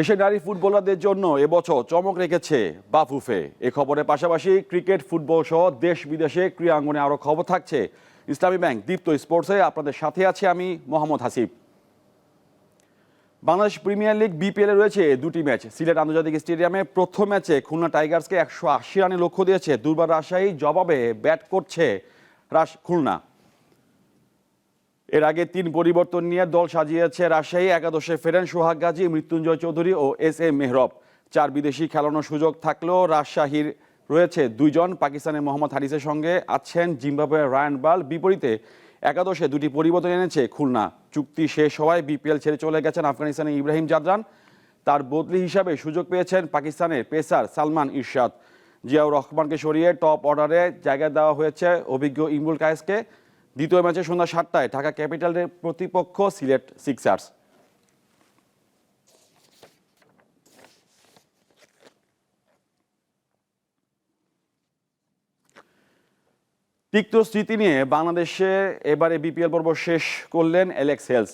দেশের নারী ফুটবলারদের জন্য এবছর চমক রেখেছে বাফুফে। এ খবরের পাশাপাশি ক্রিকেট, ফুটবল সহ দেশ বিদেশে ক্রীড়াঙ্গনে আরও খবর থাকছে। ইসলামী ব্যাংক, দীপ্ত স্পোর্টসে আপনাদের সাথে আছি আমি Mohammad Hasib. Bangladesh premier league BPL রয়েছে দুটি ম্যাচ। সিলেট আন্তর্জাতিক স্টেডিয়ামে প্রথম ম্যাচে খুলনা টাইগার্সকে একশো আশি রানে লক্ষ্য দিয়েছে। দুর্বার রাজশাহী জবাবে ব্যাট করছে রাস খুলনা। এর আগে তিন পরিবর্তন নিয়ে দল সাজিয়েছে রাজশাহী, একাদশে ফেরেন সোহাগ গাজী, মৃত্যুঞ্জয় চৌধুরী ও এস এ মেহরব। চার বিদেশি খেলানোর সুযোগ থাকলেও রাজশাহীর রয়েছে দুইজন। পাকিস্তানের মোহাম্মদ হারিসের সঙ্গে আছেন জিম্বাবুয়ের রায়ান বাল। বিপরীতে একাদশে দুটি পরিবর্তন এনেছে খুলনা। চুক্তি শেষ হওয়ায় বিপিএল ছেড়ে চলে গেছেন আফগানিস্তানের ইব্রাহিম জাদরান। তার বদলি হিসাবে সুযোগ পেয়েছেন পাকিস্তানের পেসার সালমান ইরশাদ। জিয়াউর রহমানকে সরিয়ে টপ অর্ডারে জায়গা দেওয়া হয়েছে অভিজ্ঞ ইমরুল কায়েসকে। দ্বিতীয় ম্যাচে সন্ধ্যা সাতটায় ঢাকা ক্যাপিটালের প্রতিপক্ষ সিলেট সিক্সার্স। তিক্ত স্মৃতি নিয়ে বাংলাদেশে এবারে বিপিএল পর্ব শেষ করলেন অ্যালেক্স হেলস।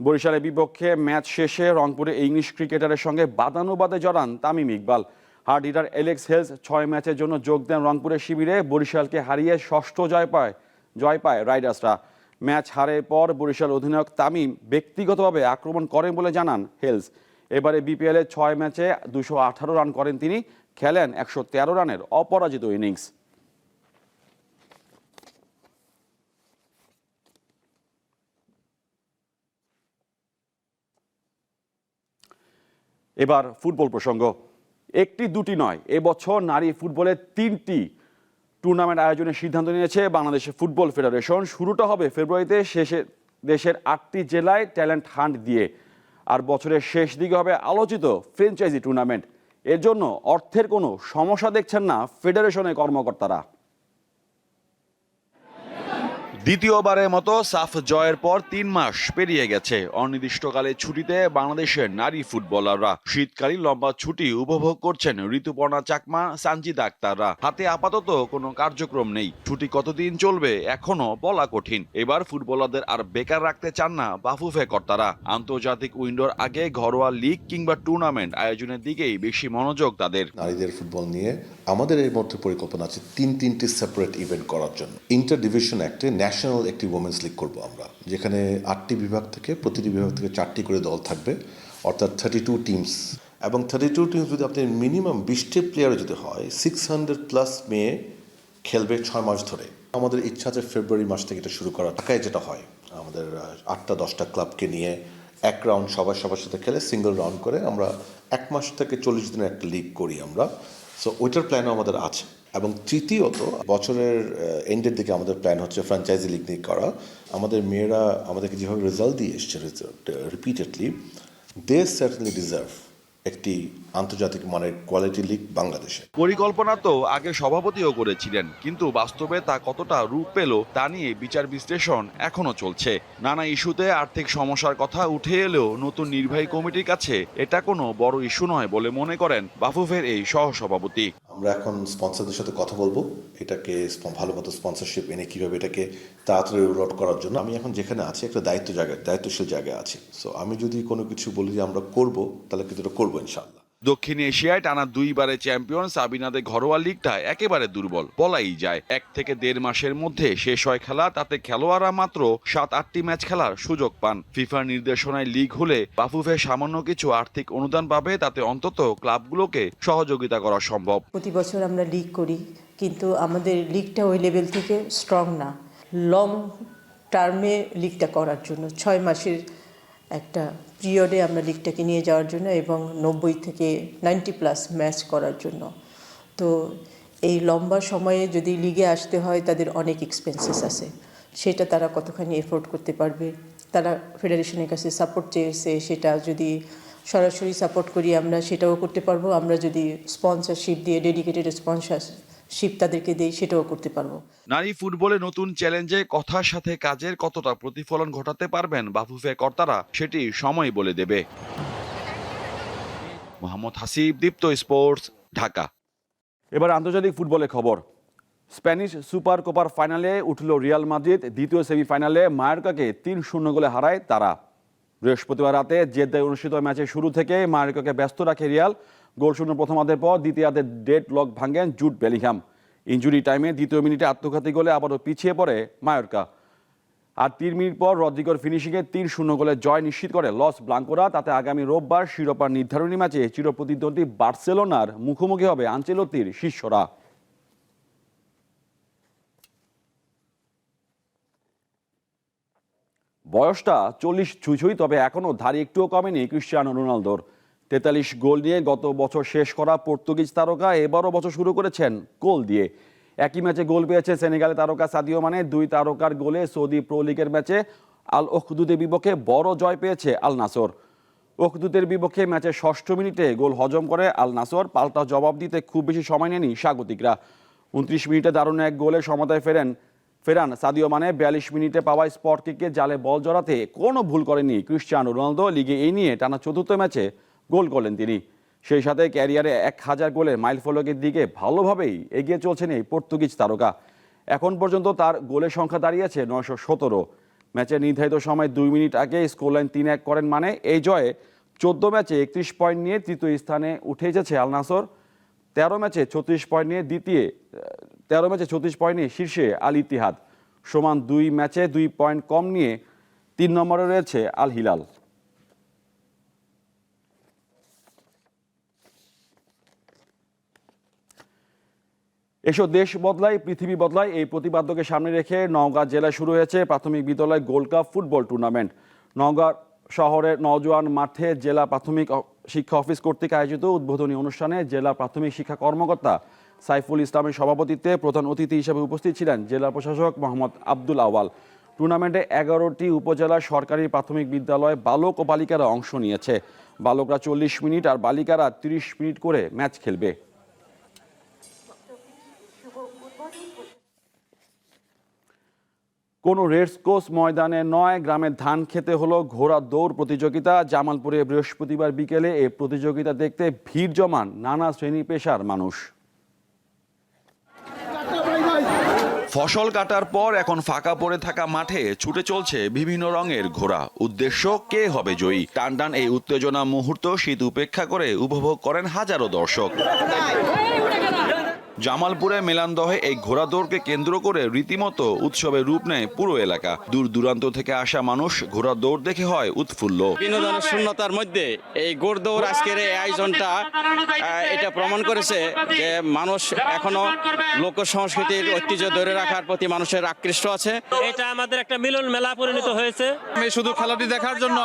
বরিশালের বিপক্ষে ম্যাচ শেষে রংপুরে ইংলিশ ক্রিকেটারের সঙ্গে বাদানুবাদে জড়ান Tamim Iqbal. Hard hitter Alex Hales ছয় ম্যাচের জন্য যোগ দেন রংপুরের শিবিরে। বরিশালকে হারিয়ে ষষ্ঠ জয় পায় জয় পায় রাইডার্সরা। ম্যাচ হারের পর বরিশাল অধিনায়ক তামিম ব্যক্তিগতভাবে আক্রমণ করেন বলে জানান হেলস। এবারে বিপিএলে ছয় ম্যাচে দুশো রান করেন তিনি, খেলেন একশো তেরো রানের অপরাজিত ইনিংস। এবার ফুটবল প্রসঙ্গ। একটি দুটি নয় এবছর নারী ফুটবলের তিনটি টুর্নামেন্ট আয়োজনের সিদ্ধান্ত নিয়েছে বাংলাদেশ ফুটবল ফেডারেশন। শুরুটা হবে ফেব্রুয়ারিতে, শেষে দেশের আটটি জেলায় ট্যালেন্ট হান্ট দিয়ে। আর বছরের শেষ দিকে হবে আলোচিত ফ্রেঞ্চাইজি টুর্নামেন্ট। এর জন্য অর্থের কোনো সমস্যা দেখছেন না ফেডারেশনের কর্মকর্তারা। দ্বিতীয়বারের মতো সাফ জয়ের পর তিন মাস পেরিয়ে গেছে। অনির্দিষ্টকালে ছুটিতে বাংলাদেশের নারী ফুটবলাররা শীতকালীন লম্বা ছুটি উপভোগ করছেন ঋতুপর্ণা চাকমা, সানজিদা আক্তাররা। হাতে আপাতত কোনো কার্যক্রম নেই। ছুটি কতদিন চলবে এখনও বলা কঠিন। এবার ফুটবলারদের আর বেকার রাখতে চান না বাফুফে কর্তারা। আন্তর্জাতিক উইন্ডোর আগে ঘরোয়া লিগ কিংবা টুর্নামেন্ট আয়োজনের দিকেই বেশি মনোযোগ তাদের। নারীদের ফুটবল নিয়ে আমাদের এর মধ্যে পরিকল্পনা আছে তিন তিনটি সেপারেট ইভেন্ট করার জন্য। ইন্টার ডিভিশন অ্যাক্টে ন্যাশনাল একটি ওমেন্স লিগ করব আমরা, যেখানে আটটি বিভাগ থেকে, প্রতিটি বিভাগ থেকে চারটি করে দল থাকবে, অর্থাৎ থার্টি টু টিমস এবং থার্টি টু টিমস যদি আপনি মিনিমাম বিশটি প্লেয়ার যদি হয় সিক্স হান্ড্রেড প্লাস মেয়ে খেলবে ছয় মাস ধরে। আমাদের ইচ্ছা আছে ফেব্রুয়ারি মাস থেকে এটা শুরু করা ঢাকায় যেটা হয়, আমাদের আটটা, দশটা ক্লাবকে নিয়ে এক রাউন্ড সবার সবার সাথে খেলে সিঙ্গেল রাউন্ড করে আমরা এক মাস থেকে চল্লিশ দিনের একটা লিগ করি আমরা। সো ওইটার প্ল্যানও আমাদের আছে। এবং তৃতীয়ত, বছরের এন্ডের দিকে আমাদের প্ল্যান হচ্ছে ফ্র্যাঞ্চাইজি লিগ নিয়ে করা। আমাদের মেয়েরা আমাদেরকে যেভাবে রেজাল্ট দিয়ে এসছে রিপিটেডলি দে সার্টেনলি ডিজার্ভ একটি আন্তর্জাতিক মানের কোয়ালিটি লিগ বাংলাদেশে। পরিকল্পনা তো আগে সভাপতিও করেছিলেন, কিন্তু বাস্তবে তা কতটা রূপ পেল তা নিয়ে বিচার বিশ্লেষণ এখনও চলছে। নানা ইস্যুতে আর্থিক সমস্যার কথা উঠে এলেও নতুন নির্বাহী কমিটির কাছে এটা কোনো বড় ইস্যু নয় বলে মনে করেন বাফুফের এই সহসভাপতি। আমরা এখন স্পন্সরদের সাথে কথা বলব, এটাকে ভালো মতো স্পন্সরশিপ এনে কীভাবে এটাকে তাড়াতাড়ি রোল করার জন্য। আমি এখন যেখানে আছি, একটা দায়িত্ব জায়গায়, দায়িত্বশীল জায়গায় আছি। সো আমি যদি কোনো কিছু বলি যে আমরা করব, তাহলে কিন্তু এটা করব ইনশাল্লাহ দক্ষিণ এশিয়ায় টানা দুইবারে চ্যাম্পিয়ন সাবিনাদের ঘরোয়া লিগটা একেবারে দুর্বল, বলাই যায়। এক থেকে দেড় মাসের মধ্যে শেষ হয় খেলা, তাতে খেলোয়াড়রা মাত্র সাত, আটটি ম্যাচ খেলার সুযোগ পান। ফিফার নির্দেশনায় লিগ হলে বাফুফে সামান্য কিছু আর্থিক অনুদান পাবে, তাতে অন্তত ক্লাবগুলোকে সহযোগিতা করা সম্ভব। প্রতি বছর আমরা লিগ করি, কিন্তু আমাদের লিগটা ওই লেভেল থেকে স্ট্রং না। লং টার্মে লিগটা করার জন্য, ছয় মাসের একটা পিরিয়ডে আমরা লিগটাকে নিয়ে যাওয়ার জন্য এবং নব্বই থেকে নাইনটি প্লাস ম্যাচ করার জন্য। তো এই লম্বা সময়ে যদি লিগে আসতে হয়, তাদের অনেক এক্সপেন্সেস আছে। সেটা তারা কতখানি এফোর্ড করতে পারবে? তারা ফেডারেশনের কাছে সাপোর্ট চেয়েছে, সেটা যদি সরাসরি সাপোর্ট করি আমরা, সেটাও করতে পারব। আমরা যদি স্পন্সরশিপ দিয়ে ডেডিকেটেড স্পন্সরশিপ তাদেরকে দিই সেটাও করতে পারব। নারী ফুটবলে নতুন চ্যালেঞ্জে কথার সাথে কাজের কতটা প্রতিফলন ঘটাতে পারবেন বাফুফে কর্তারা সেটি সময় বলে দেবে। মোহাম্মদ হাসিব দীপ্ত স্পোর্টস ঢাকা। এবার আন্তর্জাতিক ফুটবলের খবর। স্প্যানিশ সুপার কোপার ফাইনালে উঠল রিয়াল মাদ্রিদ দ্বিতীয় সেমিফাইনালে মায়োর্কাকে তিন শূন্য গোলে হারায় তারা। বৃহস্পতিবার রাতে জেদ্দায় অনুষ্ঠিত ম্যাচের শুরু থেকে মার্কোকে ব্যস্ত রাখে রিয়াল। গোল শূন্য প্রথমার্ধের পর দ্বিতীয়ার্ধে ডেড লক ভাঙেন জুট বেলিংহাম। ইঞ্জুরি টাইমে দ্বিতীয় মিনিটে আত্মঘাতী গোলে আবারও পিছিয়ে পড়ে মায়োরকা। আর তিন মিনিট পর রদ্রিগর ফিনিশিংয়ে তিন শূন্য গোলে জয় নিশ্চিত করে লস ব্লাঙ্কোরা। তাতে আগামী রোববার শিরোপার নির্ধারণী ম্যাচে চিরপ্রতিদ্বন্দ্বী বার্সেলোনার মুখোমুখি হবে আঞ্চেলতির শিষ্যরা। বয়সটা চল্লিশ ছুঁই, তবে এখনও ধারি একটুও কমেনি ক্রিশ্চিয়ানো রোনালদোর। তেতাল্লিশ গোল নিয়ে গত বছর শেষ করা পর্তুগিজ তারকা এবারও বছর শুরু করেছেন গোল দিয়ে। একই ম্যাচে গোল পেয়েছে সেনেগালের তারকা সাদিও মানে। দুই তারকার গোলে সৌদি প্রো লিগের ম্যাচে আল ওখদুদের বিপক্ষে বড় জয় পেয়েছে আল নাসর। ওখদুদের বিপক্ষে ম্যাচের ষষ্ঠ মিনিটে গোল হজম করে আল নাসর। পাল্টা জবাব দিতে খুব বেশি সময় নেয়নি স্বাগতিকরা। উনত্রিশ মিনিটে দারুণ এক গোলে সমতায় ফেরেন ফেরান সাদিও মানে। বিয়াল্লিশ মিনিটে পাওয়া স্পট কিকে জালে বল জড়াতে কোনো ভুল করেনি ক্রিশ্চিয়ানো রোনালদো। লিগে এই নিয়ে টানা চতুর্থ ম্যাচে গোল করলেন তিনি। সেই সাথে ক্যারিয়ারে এক হাজার গোলের মাইল ফলকের দিকে ভালোভাবেই এগিয়ে চলছেন এই পর্তুগিজ তারকা। এখন পর্যন্ত তার গোলের সংখ্যা দাঁড়িয়েছে নয়শো সতেরো। ম্যাচের নির্ধারিত সময় দুই মিনিট আগে স্কোরলাইন তিন এক করেন মানে এই জয়ে চোদ্দ ম্যাচে একত্রিশ পয়েন্ট নিয়ে তৃতীয় স্থানে উঠে এসেছে আল নাসর। তেরো ম্যাচে ছত্রিশ পয়েন্ট নিয়ে দ্বিতীয়, তেরো ম্যাচে ছত্রিশ পয়েন্ট নিয়ে শীর্ষে আল ইতিহাদ। সমান দুই ম্যাচে দুই পয়েন্ট কম নিয়ে তিন নম্বরে রয়েছে আল হিলাল। এসব দেশ বদলায়, পৃথিবী বদলায়, এই প্রতিপাদ্যকে সামনে রেখে নওগাঁ জেলায় শুরু হয়েছে প্রাথমিক বিদ্যালয় gold cup football tournament. Naogaon শহরের নওজোয়ান মাঠে জেলা প্রাথমিক শিক্ষা অফিস কর্তৃক আয়োজিত উদ্বোধনী অনুষ্ঠানে জেলা প্রাথমিক শিক্ষা কর্মকর্তা সাইফুল ইসলামের সভাপতিত্বে প্রধান অতিথি হিসেবে উপস্থিত ছিলেন জেলা প্রশাসক মোহাম্মদ আব্দুল আওয়াল টুর্নামেন্টে এগারোটি উপজেলা সরকারি প্রাথমিক বিদ্যালয় বালক ও বালিকারা অংশ নিয়েছে। বালকরা চল্লিশ মিনিট আর বালিকারা তিরিশ মিনিট করে ম্যাচ খেলবে। কোনো রেসকোর্স ময়দানে নয় গ্রামের ধান খেতে হলো ঘোড়া দৌড় প্রতিযোগিতা। জামালপুরে বৃহস্পতিবার বিকেলে এই প্রতিযোগিতা দেখতে ভিড় জমান নানা শ্রেণি পেশার মানুষ। ফসল কাটার পর এখন ফাঁকা পড়ে থাকা মাঠে ছুটে চলছে বিভিন্ন রঙের ঘোড়া। উদ্দেশ্য, কে হবে জয়ী? টান টান এই উত্তেজনা মুহূর্ত শীত উপেক্ষা করে উপভোগ করেন হাজারো দর্শক। জামালপুরে মেলান্দহে এই ঘোড়া দৌড়কে কেন্দ্র করে রীতিমতো উৎসবের রূপ নেয় পুরো এলাকা। দূর দূরান্ত থেকে আসা মানুষ ঘোড়া দৌড় দেখে হয় উৎফুল্ল। বিনোদনের শূন্যতার মধ্যে এই গোড়দৌড় আজকের এই আয়োজনটা এটা প্রমাণ করেছে যে মানুষ এখনও লোক সংস্কৃতির ঐতিহ্য ধরে রাখার প্রতি মানুষের আকৃষ্ট আছে। এটা আমাদের একটা মিলন মেলা পরিণত হয়েছে। আমি শুধু খেলাটি দেখার জন্য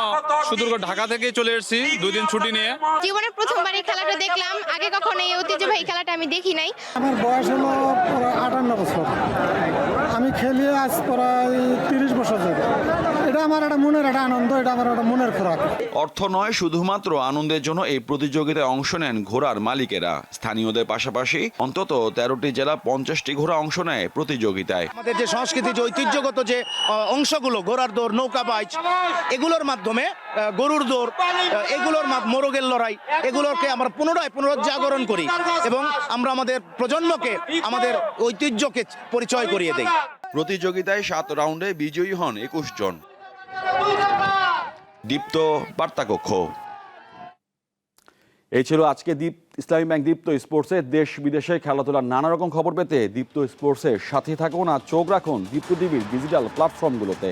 সুদূর ঢাকা থেকে চলে এসেছি দুই দিন ছুটি নিয়ে। জীবনে প্রথমবার এই খেলাটা দেখলাম। আগে কখনো এই ঐতিহ্যবাহী খেলাটা আমি দেখি নাই। আমার বয়স হলো আটান্ন বছর। আমি খেলি আজ প্রায় তিরিশ বছর ধরে। এটা আমার একটা মনের একটা আনন্দ এটা আমার একটা মনের খোরাক। অর্থ নয় শুধুমাত্র আনন্দের জন্য এই প্রতিযোগিতায় অংশ নেন ঘোড়ার মালিকেরা। স্থানীয়দের পাশাপাশি অন্তত তেরোটি জেলা পঞ্চাশটি ঘোড়া অংশ নেয় প্রতিযোগিতায়। আমাদের যে সংস্কৃতি যে ঐতিহ্যগত যে অংশগুলো ঘোড়ার দৌড় নৌকা বাইচ এগুলোর মাধ্যমে আহ, গরুর দৌড় এগুলোর মা- মোরগের লড়াই এগুলোকে আমরা পুনরায় পুনরুজ্জাগরণ করি এবং আমরা আমাদের প্রজন্মকে আমাদের ঐতিহ্যকে পরিচয় করিয়ে দেই। প্রতিযোগিতায় সাত রাউন্ডে বিজয়ী হন একুশ জন। দীপ্ত বার্তাকক্ষ। এই ছিল আজকে দীপ ইসলামী ব্যাংক দীপ্ত স্পোর্টসে দেশ বিদেশে খেলাধুলার নানা রকম খবর পেতে দীপ্ত স্পোর্টসের সাথে থাকুন আর চোখ রাখুন দীপ্ত টিভির ডিজিটাল প্ল্যাটফর্মগুলোতে।